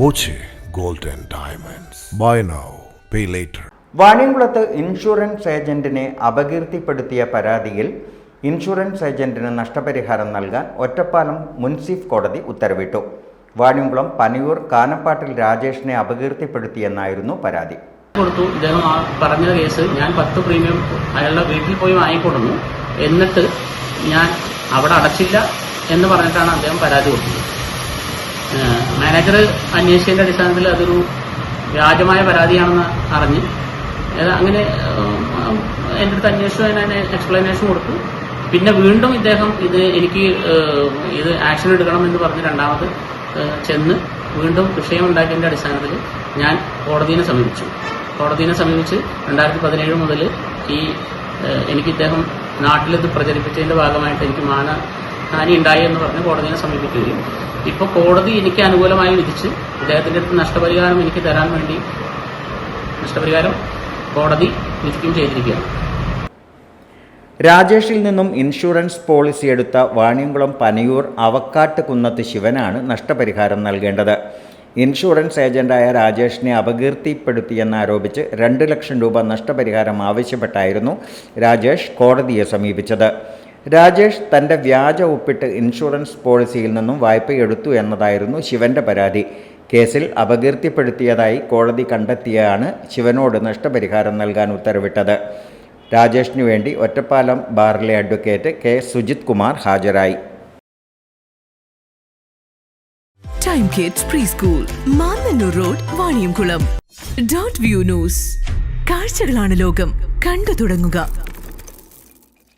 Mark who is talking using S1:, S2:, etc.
S1: Boche gold diamonds. Buy now pay pay later.
S2: വാണിയംകുളത്ത് insurance ഏജന്റിനെ അപകീർത്തിപ്പെടുത്തിയ പരാതിയിൽ ഇൻഷുറൻസ് ഏജന്റിന് നഷ്ടപരിഹാരം നൽകാൻ ഒറ്റപ്പാലം മുൻസിഫ് കോടതി ഉത്തരവിട്ടു. വാണിയംകുളം പനയൂർ കാനപ്പാട്ടിൽ രാജേഷിനെ അപകീർത്തിപ്പെടുത്തിയെന്നായിരുന്നു പരാതി.
S3: കൊടുത്തു. ഇദ്ദേഹം ആ പറഞ്ഞ കേസ് ഞാൻ പത്ത് പ്രീമിയം അയാളുടെ വീട്ടിൽ പോയി വാങ്ങിക്കൊടുന്നു. എന്നിട്ട് ഞാൻ അവിടെ അടച്ചില്ല എന്ന് പറഞ്ഞിട്ടാണ് അദ്ദേഹം പരാതി കൊടുത്തത്. മാനേജർ അന്വേഷിച്ചതിന്റെ അടിസ്ഥാനത്തിൽ അതൊരു വ്യാജമായ പരാതിയാണെന്ന് അറിഞ്ഞ്. അങ്ങനെ എന്റെ അടുത്ത് അന്വേഷിച്ചു അതിന് എക്സ്പ്ലനേഷൻ കൊടുത്തു. പിന്നെ വീണ്ടും ഇദ്ദേഹം ഇത് എനിക്ക് ഇത് ആക്ഷൻ എടുക്കണം എന്ന് പറഞ്ഞ് രണ്ടാമത് ചെന്ന് വീണ്ടും വിഷയം അടിസ്ഥാനത്തിൽ ഞാൻ കോടതിയെ സമീപിച്ചു. കോടതിയെ സമീപിച്ച് രണ്ടായിരത്തി പതിനേഴ് മുതൽ ഈ എനിക്ക് ഇദ്ദേഹം നാട്ടിലിത് പ്രചരിപ്പിച്ചതിന്റെ ഭാഗമായിട്ട് എനിക്ക് മാനഹാനി ഉണ്ടായി എന്ന് പറഞ്ഞ് കോടതിയെ സമീപിക്കുകയും. ഇപ്പോൾ കോടതി എനിക്ക് അനുകൂലമായി വിധിച്ച് ഇദ്ദേഹത്തിന്റെ അടുത്ത് നഷ്ടപരിഹാരം എനിക്ക് തരാൻ വേണ്ടി നഷ്ടപരിഹാരം കോടതി വിധിക്കുകയും ചെയ്തിരിക്കുകയാണ്.
S2: രാജേഷിൽ നിന്നും ഇൻഷുറൻസ് പോളിസി എടുത്ത വാണിയംകുളം പനയൂർ അവക്കാട്ട് കുന്നത്ത് ശിവനാണ് നഷ്ടപരിഹാരം നൽകേണ്ടത്. ഇൻഷുറൻസ് ഏജന്റായ രാജേഷിനെ അപകീർത്തിപ്പെടുത്തിയെന്നാരോപിച്ച് രണ്ട് ലക്ഷം രൂപ നഷ്ടപരിഹാരം ആവശ്യപ്പെട്ടായിരുന്നു രാജേഷ് കോടതിയെ സമീപിച്ചത്. രാജേഷ് തന്റെ വ്യാജ ഒപ്പിട്ട് ഇൻഷുറൻസ് പോളിസിയിൽ നിന്നും വായ്പയെടുത്തു എന്നതായിരുന്നു ശിവന്റെ പരാതി. കേസിൽ അപകീർത്തിപ്പെടുത്തിയതായി കോടതി കണ്ടെത്തിയാണ് ശിവനോട് നഷ്ടപരിഹാരം നൽകാൻ ഉത്തരവിട്ടത്. രാജേഷിനു വേണ്ടി ഒറ്റപ്പാലം ബാറിലെ അഡ്വക്കേറ്റ് കെ. സുജിത് കുമാർ ഹാജരായി.
S4: Time kids preschool road view news കാഴ്ചകളാണ് ലോകം. കണ്ടു തുടങ്ങുക.